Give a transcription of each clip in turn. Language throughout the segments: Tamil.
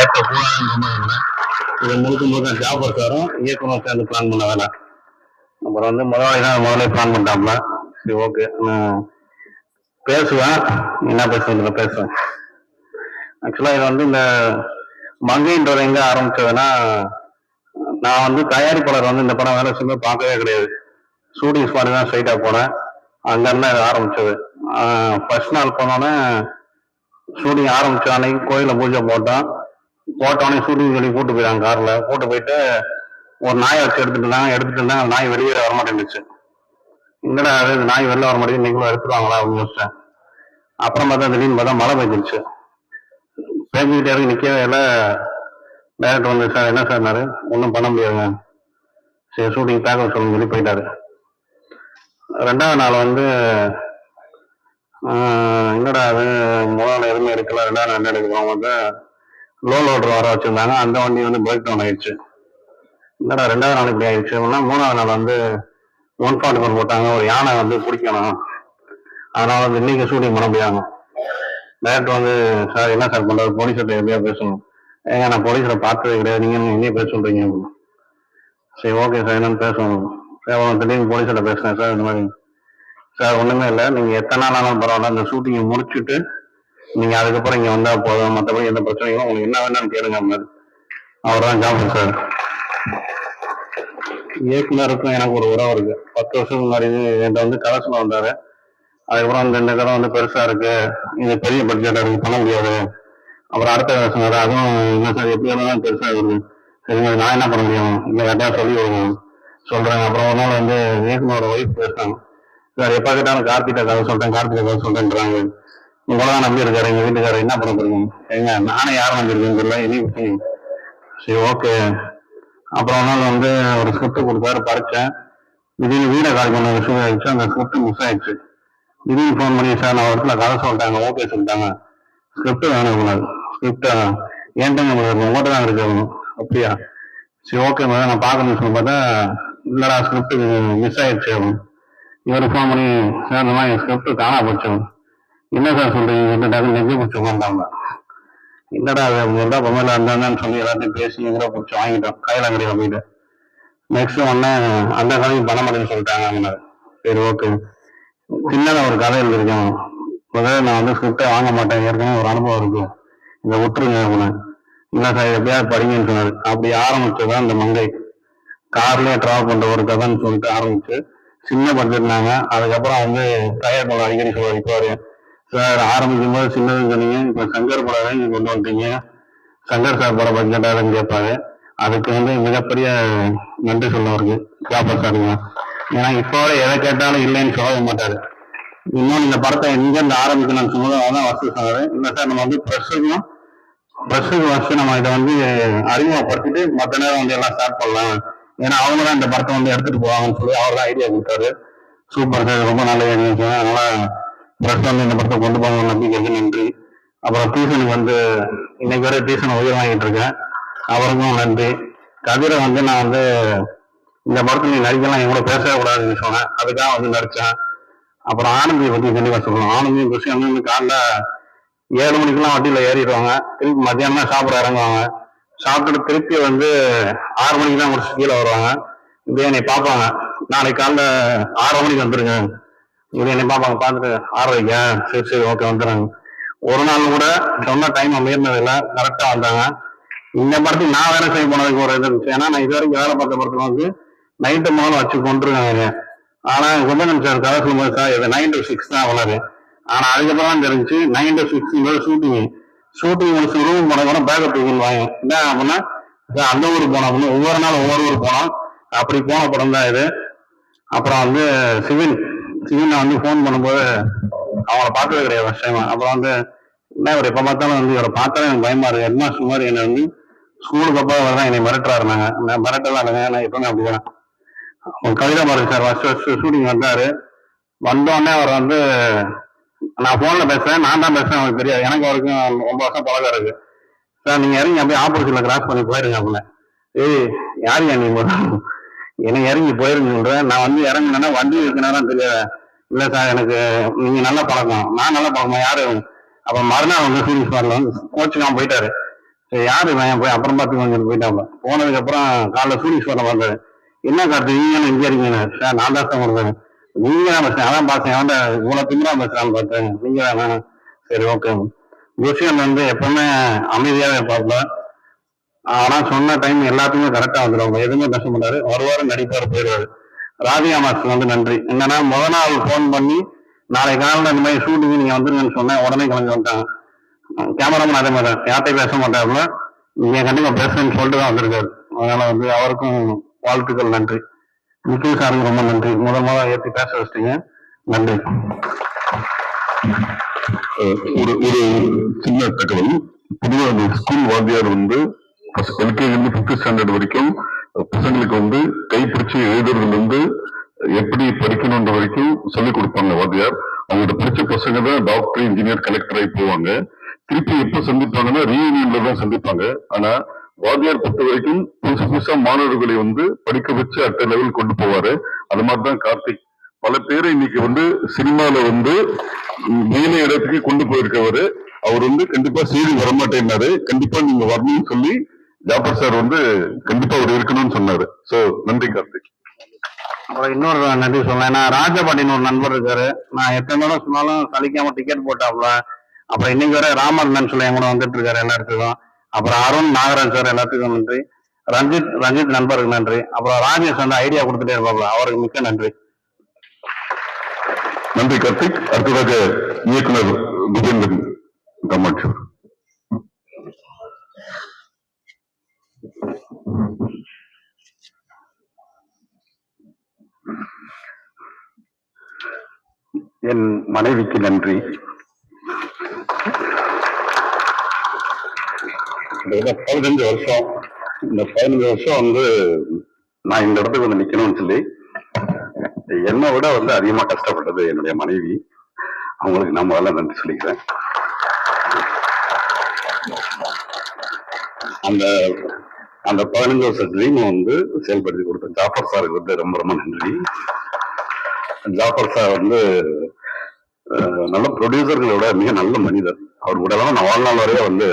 ஏற்ற கூடாதுன்னு இது முழுக்க முழுக்க ஜாபர் சாரும் இயக்குனர் சேர்ந்து பிளான் பண்ண வேலை அப்புறம் வந்து முதலாளி தான் முதல்ல பிளான் பண்ணிட்டாப்ல சரி ஓகே பேசுவேன். என்ன பேசுறதுல பேசுவேன். ஆக்சுவலாக இது வந்து இந்த மங்கைன்றது எங்கே ஆரம்பிச்சதுன்னா நான் வந்து தயாரிப்பாளர் வந்து இந்த படம் வேலை செய்யும்போது பார்க்கவே கிடையாது. ஷூட்டிங் ஸ்பாட் தான் ஸ்ட்ரைட்டாக போனேன். அங்கேருந்து இது ஆரம்பிச்சது. ஃபர்ஸ்ட் நாள் போனோன்னே ஷூட்டிங் ஆரம்பிச்ச அன்னைக்கு கோயிலில் பூஜை போட்டோம். போட்டோன்னே ஷூட்டிங் சொல்லி கூட்டு போயிட்டாங்க கார்ல. கூட்டு போயிட்டு ஒரு நாயை வச்சு எடுத்துட்டு இருந்தாங்க எடுத்துட்டு இருந்தாங்க நாய் வெளியே வர மாட்டேங்குச்சு. என்னடா அது? நாய் வெளில வர மாட்டேங்குது நீங்களும் எடுத்துருவாங்களா? அப்படின்னு யோசிச்சேன். அப்புறம் பார்த்தா திடீர்னு பார்த்தா மழை பெஞ்சிருச்சு. பேஞ்சுக்கிட்டே இருக்கு நிக்கவே இல்லை. டேரக்டர் வந்து சார் என்ன சார்னாரு ஒன்றும் பண்ண முடியாதுங்க. சரி ஷூட்டிங் பேக் சொல்லுங்க சொல்லி போயிட்டாரு. ரெண்டாவது நாள் வந்து என்னடா அது? முதல் எதுவுமே எடுக்கல. ரெண்டாவது நாள் என்ன எடுக்கிறோம் வந்து லோ லோடர் வர வச்சிருந்தாங்க. அந்த வண்டி வந்து பிரேக் டவுன் ஆயிடுச்சு. என்னடா ரெண்டாவது நாள் இப்படி ஆயிடுச்சு. அப்படின்னா மூணாவது நாள் வந்து ஒன் ஃபார்ட்டி ஒன் போட்டாங்க. ஒரு யானை வந்து பிடிக்கணும். அதனால வந்து இன்னைக்கு ஷூட்டிங் பண்ண முடியாங்க டேரக்டர் வந்து சார் என்ன சார் பண்றாரு போலீஸ்கிட்ட எப்படியா பேசணும்? ஏங்க நான் போலீஸில் பார்த்ததே கிடையாது. நீங்க என்ன பேச சொல்றீங்க? அப்படின்னு. சரி ஓகே சார் என்னன்னு பேசணும். சார் அவன் திடீர்னு போலீஸ்கிட்ட பேசுறேன் சார் இந்த மாதிரி. சார் ஒண்ணுமே இல்லை. நீங்க எத்தனை நாள் ஆனாலும் பரவாயில்ல. அந்த ஷூட்டிங்கை முடிச்சுட்டு நீங்க அதுக்கப்புறம் இங்க வந்தா போதும். மற்றபடி எந்த பிரச்சனையும் உங்களுக்கு என்ன வேணாலும் கேளுங்க அப்படின்னு அவர் தான் ஜாபர் சார் இயக்குனருக்கும் எனக்கு ஒரு உறவு இருக்கு. பத்து வருஷம் முன்னாடி என்கிட்ட வந்து கதை சொல்ல வந்தாரு. அதுக்கப்புறம் அந்த இந்த கதை வந்து பெருசா இருக்கு. இது பெரிய பட்ஜெட் இருக்கு. பண்ண முடியாது. அப்புறம் அடுத்த கதை அதுவும் இல்லை சார் எப்படி இருந்தாலும் பெருசா இருக்கு. சரிங்க நான் என்ன பண்ண முடியும்? இல்லை கரெக்டாக சொல்லி ஒரு- சொல்றேன். அப்புறம் ஒரு நாள் வந்து இயக்குனரோட ஒய்ஃப் பேசுறாங்க. சார் எப்ப கேட்டாலும் கார்த்திகா கதை சொல்றேன் கார்த்திகா கதை சொல்றேன்றாங்க உங்களை நம்பி இருக்காரு எங்க வீட்டுக்காரர் என்ன பண்ண போறீங்க? ஏங்க நானே யாரும் நம்பியிருக்கேன்னு தெரியல. இனி சரி ஓகே. அப்புறம் ஒரு நாள் வந்து ஒரு ஸ்கிரிப்ட் கொடுத்தாரு படிச்சேன் திடீர்னு வீட கால் பண்ண விஷயம் ஆயிடுச்சு. அந்த ஸ்கிரிப்ட் மிஸ் ஆயிடுச்சு. திடீர்னு ஃபோன் பண்ணி சார் நான் ஒரு இடத்துல கதை சொல்லிட்டாங்க ஓகே சொல்லிட்டாங்க. ஸ்கிரிப்ட் வேணும் கூடாது ஸ்கிரிப்ட் உங்களுக்கு உங்கள்கிட்ட தான் இருக்கு அப்படியா? சரி ஓகே மேடம் நான் பார்க்கணும்னு சொல்லி பார்த்தா இல்லடா ஸ்கிரிப்ட் மிஸ் ஆயிடுச்சு அப்படின்னு இவர் ஃபோன் பண்ணி சார் இந்த மாதிரி ஸ்கிரிப்ட் காணா போச்சு என்ன சார் சொல்றீங்க? என்னடா நெஞ்சு பிடிச்சி உட்காந்தாங்க என்னடா அது? உங்கள்ட்ட பொம்மையில இருந்தாங்கன்னு சொல்லி எல்லாத்தையும் பேசி எங்கடா பிடிச்சி வாங்கிட்டோம். கையில கடையில் போயிட்டு நெக்ஸ்ட் உடனே அந்த கதையும் பண்ண மாட்டேன்னு சொல்லிட்டாங்க அவங்க. சரி ஓகே சின்னதாக ஒரு கதை எழுதிருக்கேன் முதல்ல நான் வந்து ஸ்கிரிப்டே வாங்க மாட்டேன். ஏற்கனவே ஒரு அனுபவம் இருக்கு. இதை விட்டுருங்க அப்படின்னு இல்லை சார் எப்படியாவது படிங்கன்னு சொன்னார். அப்படி ஆரம்பிச்சதான் இந்த மங்கை. கார்லயே டிராவல் பண்ற ஒரு கதைன்னு சொல்லிட்டு ஆரம்பிச்சு சின்ன பட்ஜெட்னாங்க அதுக்கப்புறம் வந்து டயர் பண்ண அடிக்கடி சொல்லுவார் இப்போ சார் ஆரம்பிக்கும் போது சின்னதுன்னு சொன்னீங்க. இப்போ சங்கர் படம் கொண்டு வந்துட்டீங்க. சங்கர் சார் படம் பட்ஜெட்டாக கேட்பாங்க அதுக்கு வந்து மிகப்பெரிய நன்றி சொல்ல அவருக்கு ஜாபர் சாருங்க ஏன்னா இப்போ வரை எதை கேட்டாலும் இல்லைன்னு சொல்லவே மாட்டாரு. இன்னொன்று இந்த படத்தை எங்கேருந்து ஆரம்பிக்கணும்னு சொல்லும்போது அதான் வசதி சொன்னாரு. இல்லை சார் நம்ம வந்து ப்ரெஸ்ஸுக்கும் ப்ரெஸ்ஸுக்கு ஃபஸ்ட்டு நம்ம இதை வந்து அறிமுகப்படுத்திட்டு மற்ற நேரம் வந்து எல்லாம் ஸ்டார்ட் பண்ணலாம். ஏன்னா அவங்க தான் இந்த படத்தை வந்து எடுத்துட்டு போவாங்கன்னு சொல்லி அவர் தான் ஐடியா கொடுத்தாரு. சூப்பர் சார் ரொம்ப நல்ல ஐடியா அதனால ப்ரெஸ் வந்து இந்த படத்தை கொண்டு போகணும் நம்பிக்கைக்கு நன்றி. அப்புறம் டியூஷனுக்கு வந்து இன்னைக்கு வரை டியூஷன் உயிர் வாங்கிட்டு இருக்கேன். அவருக்கும் நன்றி. கதிரை வந்து நான் வந்து இந்த படத்துல நீ நடிக்கலாம் என் கூட பேசவே கூடாதுன்னு சொன்னேன். அதுக்காக வந்து நடிச்சேன். அப்புறம் ஆனந்தியை பத்தி கண்டிப்பா சொல்லணும். ஆனந்தியும் குஷி வந்து காலைல ஏழு மணிக்கெல்லாம் வண்டியில ஏறிடுவாங்க. திருப்பி மத்தியானம் தான் சாப்பிட இறங்குவாங்க. சாப்பிட்டுட்டு திருப்பி வந்து ஆறு மணிக்கு தான் முடிச்சு கீழே வருவாங்க. இப்படியே என்னை பார்ப்பாங்க. நாளைக்கு காலைல ஆறு மணிக்கு வந்துருங்க. இது என்னை பார்ப்பாங்க பார்த்துட்டு ஆறரைக்கா சரி சரி ஓகே வந்துடுறாங்க. ஒரு நாள் கூட சொன்ன டைம் மீறினதில்லை கரெக்டா வந்தாங்க. இந்த படத்துக்கு நான் வேலை செய்ய போனதுக்கு ஒரு இது இருந்துச்சு. ஏன்னா நான் இது வரைக்கும் வேலை பார்த்த படத்துக்கு வந்து நைட்டு முதல்ல வச்சு கொண்டுருக்காங்க ஆனா குந்தன் சார் கதை சொல்லும்போது சார் இது நைன் டு சிக்ஸ் தான் வளரு ஆனா அதுக்கப்புறம் தான் தெரிஞ்சு nine to six shooting shooting முடிச்சு ரூம் போன கூட பேக்கப் தூக்கிடுவாங்க என்ன அப்படின்னா சார் அந்த ஊருக்கு போனோம். அப்படின்னு ஒவ்வொரு நாளும் ஒவ்வொரு ஊர் போனோம். அப்படி போன படம் தான் இது. அப்புறம் வந்து சிவில். சீனா வந்து ஃபோன் பண்ணும்போது அவங்கள பார்த்தது கிடையாது விஷயமா அப்புறம் வந்து என்ன இவர் எப்போ பார்த்தாலும் வந்து இவரை பார்த்தாலும் எனக்கு பயமா இருக்கு. ஹெட்மாஸ்டர் மாதிரி என்னை வந்து ஸ்கூலுக்கு அப்பா அவர் தான் என்னை மிரட்டுறாரு நாங்க. நான் மிரட்டலாம் இல்லைங்க. நான் எப்பவுமே அப்படிதான். அவன் கவிதா பாருங்க சார் ஃபர்ஸ்ட் ஃபர்ஸ்ட் ஷூட்டிங் வந்தாரு. வந்தோடனே அவர் வந்து நான் ஃபோனில் பேசுறேன். நான் தான் பேசுறேன். அவருக்கு தெரியாது. எனக்கு அவருக்கும் ரொம்ப வருஷம் பழகம் இருக்கு. சார் நீங்க இறங்கி அப்படியே ஆப்போசிட்ல கிராஸ் பண்ணி போயிருங்க அப்படின்னு ஏய் யாரு நீ எனக்கு இறங்கி போயிருங்க சொல்றேன் நான் வந்து இறங்கினேன்னா வண்டி இருக்கிறனாலும் தெரியாது. இல்ல சார் எனக்கு நீங்க நல்ல பழக்கம். நான் நல்ல பழக்கம். யாரு? அப்ப மறுநாள் வந்து சீரியஸ் பார்ல வந்து கோச்சுக்காம போயிட்டாரு. சரி யாரு இவன்? போய் அப்புறம் பார்த்துக்கோங்க போயிட்டாங்க போனதுக்கு அப்புறம் காலைல சூரியஸ்வரம் வந்தாரு என்ன கார்த்து நீங்க இங்கே இருக்கீங்க. சார் நான் தான் சார் கொடுத்தேன். நீங்க தான் பேசுறேன் அதான் பார்த்தேன் அவன் இவ்வளவு திமிரா பேசுறான்னு பார்த்தேன். நீங்க தான் சரி ஓகே விஷயம் வந்து எப்பவுமே அமைதியாவே பார்ப்பேன் ஆனா சொன்ன டைம் எல்லாத்துக்குமே கரெக்டா வந்துடும் எதுவுமே பேச மாட்டாரு. வருவாரு நடிப்பாரு போயிடுவாரு ராதிகா மாஸ்டர் வந்து நன்றி. என்னன்னா முத நாள் ஃபோன் பண்ணி நாளை காலையில் இந்த மாதிரி ஷூட்டிங் நீங்க வந்துருங்கன்னு சொன்னேன். உடனே கிளம்பி வந்துட்டாங்க. கேமராமேன் அதே மாதிரி தான். யார்கிட்டயும் பேச மாட்டாருல. நீங்க கண்டிப்பா பேசுறேன்னு சொல்லிட்டு தான் வந்திருக்காரு. அதனால வந்து அவருக்கும் வாழ்த்துக்கள் நன்றி. நிக்கில் சாருக்கு ரொம்ப நன்றி. முதல் முதல் ஏற்றி பேச வச்சிட்டீங்க. நன்றி. ஒரு ஒரு சின்ன தகவல். பொதுவாக அந்த ஸ்கூல் வாத்தியார் வந்து எல்கேஜி இருந்து ஃபிஃப்த் ஸ்டாண்டர்ட் வரைக்கும் பசங்களுக்கு வந்து கைப்பிடிச்சு எழுதுறதுலேருந்து எப்படி படிக்கணுன்ற வரைக்கும் சொல்லிக் கொடுப்பாங்க வாத்தியார். அவங்கள்ட்ட படிச்ச பசங்க தான் டாக்டர் இன்ஜினியர் கலெக்டர் ஆகி போவாங்க. திருப்பி எப்ப சந்திப்பாங்கன்னா ரீயூனியன்ல தான் சந்திப்பாங்க. ஆனா வாத்தியார் பொறுத்த வரைக்கும் புதுசு புதுசா மாணவர்களை வந்து படிக்க வச்சு அடுத்த லெவல் கொண்டு போவாரு. அது மாதிரி தான் கார்த்திக். பல பேரை இன்னைக்கு வந்து சினிமால வந்து மேல இடத்துக்கு கொண்டு போயிருக்கவரு. அவர் வந்து கண்டிப்பா செய்தி வரமாட்டேன்னாரு. கண்டிப்பா நீங்க வரணும்னு சொல்லி ஜாபர் சார் வந்து கண்டிப்பா அவர் இருக்கணும்னு சொன்னாரு. சோ நன்றி கார்த்திக். அப்புறம் இன்னொரு நன்றி சொல்லலாம் ஏன்னா ராஜபாண்டின்னு ஒரு நண்பர் இருக்காரு. நான் எத்தனை தடவை சொன்னாலும் சலிக்காம டிக்கெட் போட்டாப்ல அப்புறம் இன்னைக்கு வரை ராமன் சொல்லி கூட வந்துட்டு இருக்காரு எல்லா இடத்துக்கும் அப்புறம் அருண் நாகராஜ் சார் எல்லாத்துக்கும் நன்றி. ரஞ்சித் ரஞ்சித் நண்பருக்கு நன்றி. அப்புறம் ராஜேஷ் வந்து ஐடியா கொடுத்துட்டே இருப்பாப்ல அவருக்கு மிக்க நன்றி. நன்றி கார்த்திக். அடுத்ததாக இயக்குனர் விஜேந்திரன் கமாட்சி என் மனைவிக்கு நன்றி. பதினஞ்சு வருஷம் இந்த பதினஞ்சு வருஷம் வந்து நான் இந்த இடத்துக்கு வந்து நிக்கணும்னு சொல்லி என்னை விட வந்து அதிகமா கஷ்டப்பட்டது என்னுடைய மனைவி. அவங்களுக்கு நான் முதல்ல நன்றி சொல்லிக்கிறேன். அந்த அந்த பதினஞ்சு வருஷத்துலையும் வந்து செயல்படுத்தி கொடுத்தேன் ஜாஃபர் சாருக்கு வந்து ரொம்ப ரொம்ப நன்றி. ஜாஃபர் சார் வந்து நல்ல ப்ரொடியூசர்களோட மிக நல்ல மனிதர். அவர் கூட தான் நான் வாழ்நாள் வரைய வந்து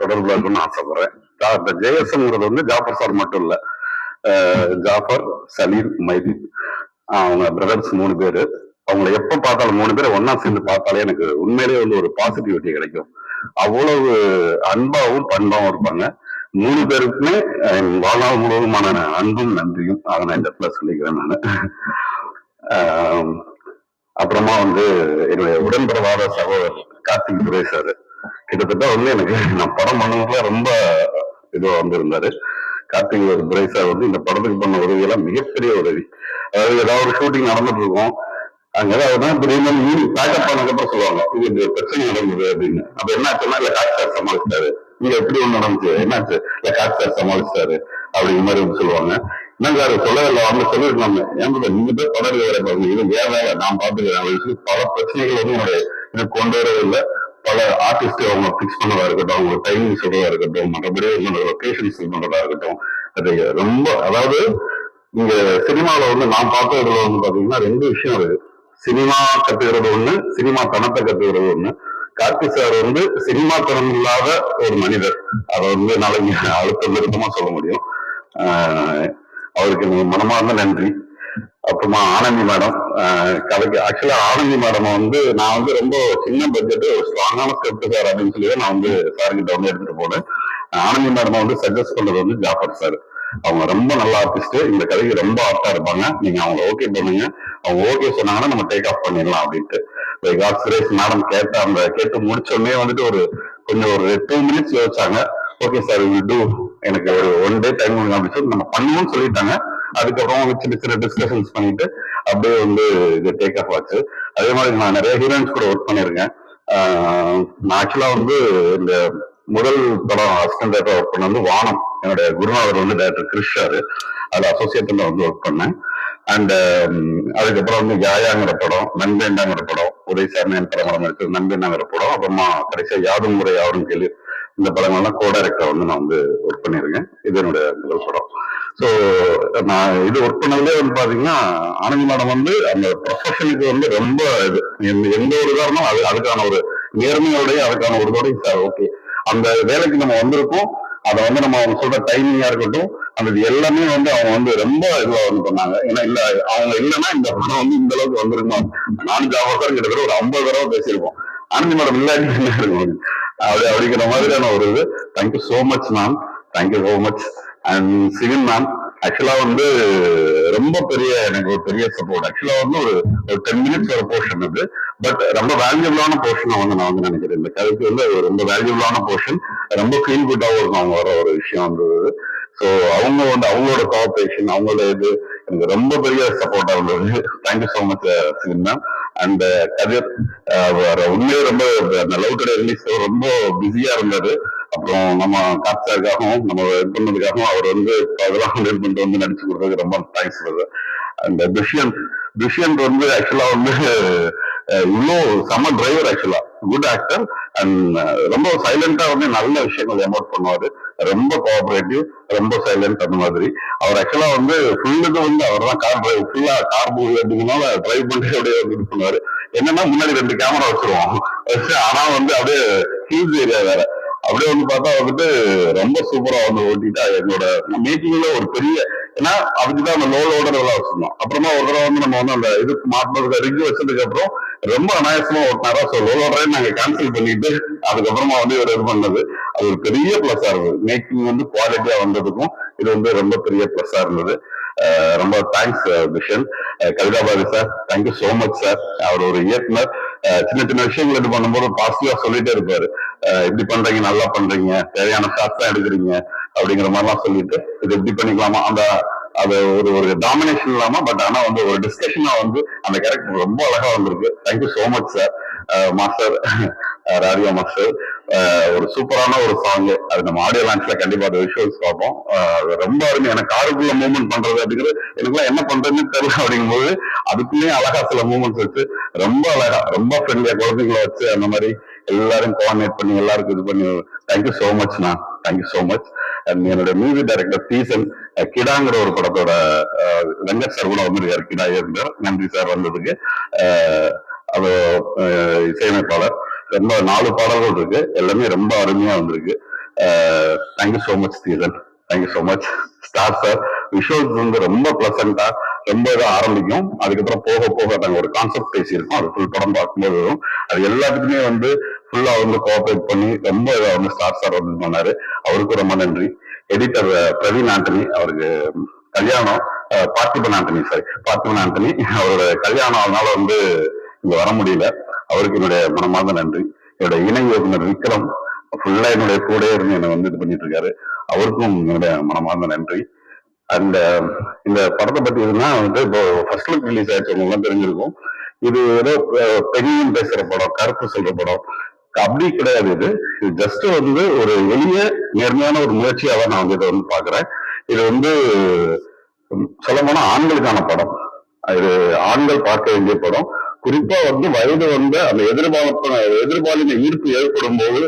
தொடர்புல இருக்கணும்னு ஆசைப்படுறேன். இந்த ஜேஎஸ்ங்கிறது வந்து ஜாஃபர் சார் மட்டும் இல்ல. ஜாஃபர் சலீம் மைதீன் அவங்க பிரதர்ஸ் மூணு பேர். அவங்கள எப்ப பார்த்தாலும் மூணு பேரை ஒன்னா சேர்ந்து பார்த்தாலே எனக்கு உண்மையிலேயே வந்து ஒரு பாசிட்டிவிட்டி கிடைக்கும். அவ்வளவு அன்பாவும் பண்பாவும் இருப்பாங்க. மூணு பேருக்குமே என் வாழ்நாள் முழுவதுமான அன்பும் நன்றியும் அதை நான் இந்த இடத்துல சொல்லிக்கிறேன் நான். அப்புறமா வந்து என்னுடைய உடன்பிறவாத சகோதரர் கார்த்திக் துரை சார் கிட்டத்தட்ட வந்து எனக்கு நான் படம் பண்ணதுல ரொம்ப இதுவா வந்திருந்தாரு. கார்த்திக் ஒரு துரை சார் வந்து இந்த படத்துக்கு பண்ண உதவியெல்லாம் மிகப்பெரிய உதவி. அதாவது ஏதாவது ஒரு ஷூட்டிங் நடந்துட்டு இருக்கும் அங்கதான் ஏதாவது திடீர்னு ஈவினிங் பேக்கப் பண்ணதுக்கப்புறம் சொல்லுவாங்க இது பிரச்சனை நடந்தது அப்படின்னு. அப்ப என்ன ஆச்சுன்னா இல்ல கார்த்தி சமாளிச்சாரு நீங்க எப்படி ஒண்ணு நடந்துச்சு? என்னாச்சு? இல்ல கார்த்தி சார் சமாளிச்சிட்டாரு. அப்படிங்கிற மாதிரி சொல்லுவாங்க. என்ன சார் சொல்லல அவங்க சொல்லிருக்காங்க ஏன் நீங்க போய் படம் வேற பாருங்க. இது வேற வேலை. நான் பாத்துக்கிறேன் பல பிரச்சனைகள் வந்து என்னுடைய கொண்டு வரவே இல்லை. பல ஆர்டிஸ்ட் அவங்க பிக்ஸ் பண்ணதா இருக்கட்டும் அவங்க டைமிங் சொல்றதா இருக்கட்டும் மற்றபடி உங்களோட லொக்கேஷன் ஃபில் பண்றதா இருக்கட்டும். அது ரொம்ப அதாவது இங்க சினிமால வந்து நான் பார்த்ததுல வந்து பாத்தீங்கன்னா ரெண்டு விஷயம் இருக்கு. சினிமா கத்துக்கிறது ஒண்ணு சினிமா தனத்தை கத்துக்கிறது ஒண்ணு. கார்த்தி சார் வந்து சினிமா திறன் இல்லாத ஒரு மனிதர். அதை வந்து என்னால அழுத்தம் நிறுத்தமா சொல்ல முடியும். ஆஹ் அவருக்கு மனமார்ந்த நன்றி. அப்புறமா ஆனந்தி மேடம். கதைக்கு ஆக்சுவலா ஆனந்தி மேடம் வந்து நான் வந்து ரொம்ப சின்ன பட்ஜெட் ஒரு ஸ்ட்ராங்கான ஸ்கிரிப்ட் சார் அப்படின்னு சொல்லி நான் வந்து சாருங்கிட்ட வந்து எடுத்துட்டு போனேன். ஆனந்தி மேடம் வந்து சஜஸ்ட் பண்றது வந்து ஜாஃபர் சார் அவங்க ரொம்ப நல்ல ஆர்டிஸ்ட் இந்த கதைக்கு ரொம்ப ஆப்டா இருப்பாங்க. நீங்க அவங்க ஓகே பண்ணுங்க. அவங்க ஓகே சொன்னாங்கன்னா நம்ம டேக் ஆஃப் பண்ணிடலாம் அப்படின்ட்டு. காட் சுரேஷ் மேடம் கேட்ட அந்த கேட்டு முடிச்சோடனே வந்துட்டு ஒரு கொஞ்சம் ஒரு டூ மினிட்ஸ் யோசிச்சாங்க. ஓகே சார் வில் டூ எனக்கு ஒரு ஒன் டே டைம் அப்படின்னு சொல்லி நம்ம பண்ணுவோம்னு சொல்லிட்டாங்க. அதுக்கப்புறம் சின்ன சின்ன டிஸ்கஷன்ஸ் பண்ணிட்டு அப்படியே வந்து இது டேக் ஆஃப் ஆச்சு. அதே மாதிரி நான் நிறைய ஹீரோயின்ஸ் கூட ஒர்க் பண்ணியிருக்கேன். நான் ஆக்சுவலா வந்து இந்த முதல் படம் அசிஸ்டன்ட் டேரக்டர் ஒர்க் பண்ண வந்து வானம். என்னுடைய குருநாதர் வந்து டேரக்டர் கிருஷ்ணாரு அதுல அசோசியேட்டர்ல வந்து ஒர்க் பண்ணேன். அண்ட் um, அதுக்கப்புறம் வந்து யாயாங்கிற படம் நண்பேண்டாங்கிற படம் உதய் சார்மேன் படம் நடிச்சது நண்பேண்டாங்கிற படம். அப்புறமா கடைசியா யாதும் முறை யாரும் கேள்வி இந்த படங்கள்லாம் கோ டைரக்டர் வந்து நான் வந்து ஒர்க் பண்ணியிருக்கேன். இது என்னுடைய முதல் படம். ஸோ நான் இது ஒர்க் பண்ணதுலேயே வந்து பாத்தீங்கன்னா ஆனந்த் மேடம் வந்து அந்த ப்ரொஃபஷனுக்கு வந்து ரொம்ப இது. எந்த- ஒரு காரணம் அது அதுக்கான ஒரு நேர்மையோடய அதுக்கான ஒரு தோடையும் சார் ஓகே அந்த வேலைக்கு நம்ம வந்திருக்கோம். அதை வந்து நம்ம அவங்க சொல்ற டைமிங்கா இருக்கட்டும் அந்த இது எல்லாமே வந்து அவங்க வந்து ரொம்ப இதுவா வந்து பண்ணாங்க. ஏன்னா இல்ல அவங்க இல்லைன்னா இந்த படம் வந்து இந்த அளவுக்கு வந்திருக்கணும் நானும் ஜாபர் கிட்டத்தட்ட ஒரு ஐம்பது தடவை பேசியிருப்போம். ஆனந்தி மேடம் இல்லாட்டி இருக்கும் அப்படி அப்படிங்கிற மாதிரியான ஒரு இது. Thank you so much ma'am thank you so much and Sivan ma'am ஆக்சுவலா வந்து ரொம்ப பெரிய எனக்கு ஒரு பெரிய சப்போர்ட் ஆக்சுவலா வந்து ஒரு ஒரு டென் மினிட்ஸ் ஒரு போர்ஷன் இது. பட் ரொம்ப வேல்யூபிளான போர்ஷன் வந்து நான் வந்து நினைக்கிறேன். இந்த கதைக்கு வந்து ரொம்ப வேல்யூபிளான போர்ஷன் ரொம்ப ஃபீல் குட்டாகவும் இருக்கும் அவங்க வர ஒரு விஷயம் வந்தது ஸோ அவங்க வந்து அவங்களோட கோஆபரேஷன் அவங்களோட இது எனக்கு ரொம்ப பெரிய சப்போர்ட்டா இருந்தது. Thank you so much Sivan ma'am and Kathir வேற உண்மையே ரொம்ப அந்த லவ் டுடே ரிலீஸ் ரொம்ப பிஸியா இருந்தாரு அப்புறம் நம்ம காத்தாக்காகவும் நம்ம இது பண்ணதுக்காகவும் அவர் வந்து அதெல்லாம் ஹேண்டில் பண்ணிட்டு வந்து நடிச்சு கொடுத்ததுக்கு ரொம்ப தேங்க்ஸ் பிரதர் அந்த துஷ்யந்த் துஷ்யந்த் வந்து ஆக்சுவலா வந்து uh, இவ்வளோ செம டிரைவர் ஆக்சுவலா குட் ஆக்டர் அண்ட் ரொம்ப சைலண்டா வந்து நல்ல விஷயங்கள் எமோட் பண்ணுவாரு. ரொம்ப கோஆபரேட்டிவ் ரொம்ப சைலண்ட் அந்த மாதிரி. அவர் ஆக்சுவலா வந்து ஃபுல்லுக்கு வந்து அவர் தான் கார் டிரைவ் ஃபுல்லா கார் மூவி அப்படிங்கனால டிரைவ் பண்ணிட்டு அப்படியே வந்து பண்ணுவாரு. என்னன்னா முன்னாடி ரெண்டு கேமரா வச்சிருவோம். வச்சு ஆனா வந்து அப்படியே ஹியூஸ் ஏரியா வேற. அப்படியே வந்து பார்த்தா வந்துட்டு ரொம்ப சூப்பரா வந்து ஓட்டிட்டா என்னோட மேக்கிங்ல ஒரு பெரிய ஏன்னா அதுக்குதான் அந்த லோ லோடர் எல்லாம் வச்சிருந்தோம். அப்புறமா ஒரு தடவை வந்து நம்ம வந்து அந்த இது மாட்டினதுக்கு ரிங்கு வச்சதுக்கு அப்புறம் ரொம்ப அனாயசமா ஓட்டினாரா? ஸோ லோ லோடரே நாங்க கேன்சல் பண்ணிட்டு அதுக்கப்புறமா வந்து இவர் இது பண்ணது. அது ஒரு பெரிய பிளஸ்ஸா இருந்தது. மேக்கிங் வந்து குவாலிட்டியா வந்ததுக்கும் இது வந்து ரொம்ப பெரிய பிளஸ்ஸா இருந்தது. ரொம்ப thanks vision Kavithabathi sir thank you so much sir அவர் ஒரு இயக்குனர். சின்ன சின்ன விஷயங்கள் இது பண்ணும்போது பாசிட்டிவா சொல்லிட்டே இருப்பாரு. இப்படி பண்றீங்க நல்லா பண்றீங்க தேவையான ஷார்ட்ஸ் தான் எடுக்கிறீங்க அப்படிங்கிற மாதிரிலாம் சொல்லிட்டு இது எப்படி பண்ணிக்கலாமா? அந்த அது ஒரு ஒரு டாமினேஷன் இல்லாம பட் ஆனா வந்து ஒரு டிஸ்கஷனா வந்து அந்த கேரக்டர் ரொம்ப அழகா வந்திருக்கு. Thank you so much sir master Raja master ஒரு சூப்பரான ஒரு சாங் அது நம்ம ஆடியோ லான்ச்ல கண்டிப்பா அந்த விஷுவல்ஸ் பார்ப்போம். Uh, ரொம்ப அருமை. எனக்கு காருக்குள்ள மூவ்மெண்ட் பண்றது அப்படிங்கிறது எனக்குலாம் என்ன பண்றதுன்னு தெரியல அப்படிங்கும்போது அதுக்குள்ளேயே அழகா சில மூமெண்ட்ஸ் வச்சு ரொம்ப அழகா ரொம்ப ஃப்ரெண்ட்லியா குழந்தைங்களை வச்சு அந்த மாதிரி எல்லாரும் கோஆர்டினேட் பண்ணி எல்லாருக்கும் இது பண்ணி தேங்க்யூ சோ மச் நான் thank you so much and என்னோட மியூசிக் டைரக்டர் பீசன் கிடாங்கிற ஒரு படத்தோட வெங்கட் சார் கூட வந்திருக்காரு கிடா இருந்தார். நன்றி சார் வந்ததுக்கு. அது இசையமைப்பாளர். ரொம்ப நாலு பாடல்கள் இருக்கு. எல்லாமே ரொம்ப அருமையா வந்திருக்கு. Thank you so much season thank you so much star sir visuals வந்து ரொம்ப பிளசண்டா ரொம்ப இதாக ஆரம்பிக்கும். அதுக்கப்புறம் போக போக நாங்கள் ஒரு கான்செப்ட் பேசியிருக்கோம். அது ஃபுல் படம் பார்க்கும்போது வரும். அது எல்லாத்துக்குமே வந்து ஃபுல்லாக வந்து கோஆப்ரேட் பண்ணி ரொம்ப இதாக வந்து ஸ்டார் சார் வந்து பண்ணாரு அவருக்கும் ரொம்ப நன்றி. எடிட்டர் uh, பிரவீன் ஆண்டனி அவருக்கு கல்யாணம் uh, Parthiban Antony sorry Parthiban Antony அவரோட கல்யாணம் அதனால வந்து இங்க வர முடியல. அவருக்கு என்னுடைய மனமார்ந்த நன்றி. என்னுடைய இணை இயக்குனர் விக்ரம் ஃபுல்லா என்னுடைய கூட இருந்து என்னை வந்து இது பண்ணிட்டு இருக்காரு. அவருக்கும் என்னுடைய மனமார்ந்த நன்றி. அந்த um, இந்த படத்தை பத்தி எதுனா வந்து இப்போ ஃபர்ஸ்ட் லுக் ரிலீஸ் ஆயிடுச்சு உங்களுக்கு எல்லாம் தெரிஞ்சிருக்கும். இது ஏதோ uh, அஹ், பேசுற படம் கருப்பு சொல்ற படம். அப்படி கிடையாது இது. இது ஜஸ்ட் வந்து ஒரு எளிய நேர்மையான ஒரு முயற்சியாக நான் வந்து இதை வந்து பாக்குறேன் இது வந்து சொல்ல போனா ஆண்களுக்கான படம். இது ஆண்கள் பார்க்க வேண்டிய படம். குறிப்பா வந்து வயது வந்து அந்த எதிர்பார்ப்பு எதிர்பாலின ஈர்ப்பு ஏற்படும் போது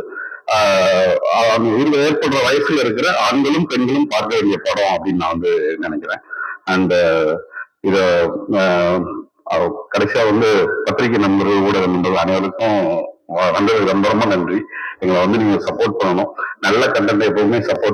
அந்த ஈர்ப்பு ஏற்படுற வயசுல இருக்கிற ஆண்களும் பெண்களும் பார்க்க வேண்டிய படம் அப்படின்னு நான் வந்து நினைக்கிறேன். அண்ட் இத கடைசியா வந்து பத்திரிகை நண்பர்கள் ஊடக நண்பர்கள் அனைவருக்கும் வந்ததுக்கு ரொம்ப ரொம்ப நன்றி. எங்களை வந்து நீங்க சப்போர்ட் பண்ணணும். நல்ல கண்டென்ட் எப்பவுமே சப்போர்ட்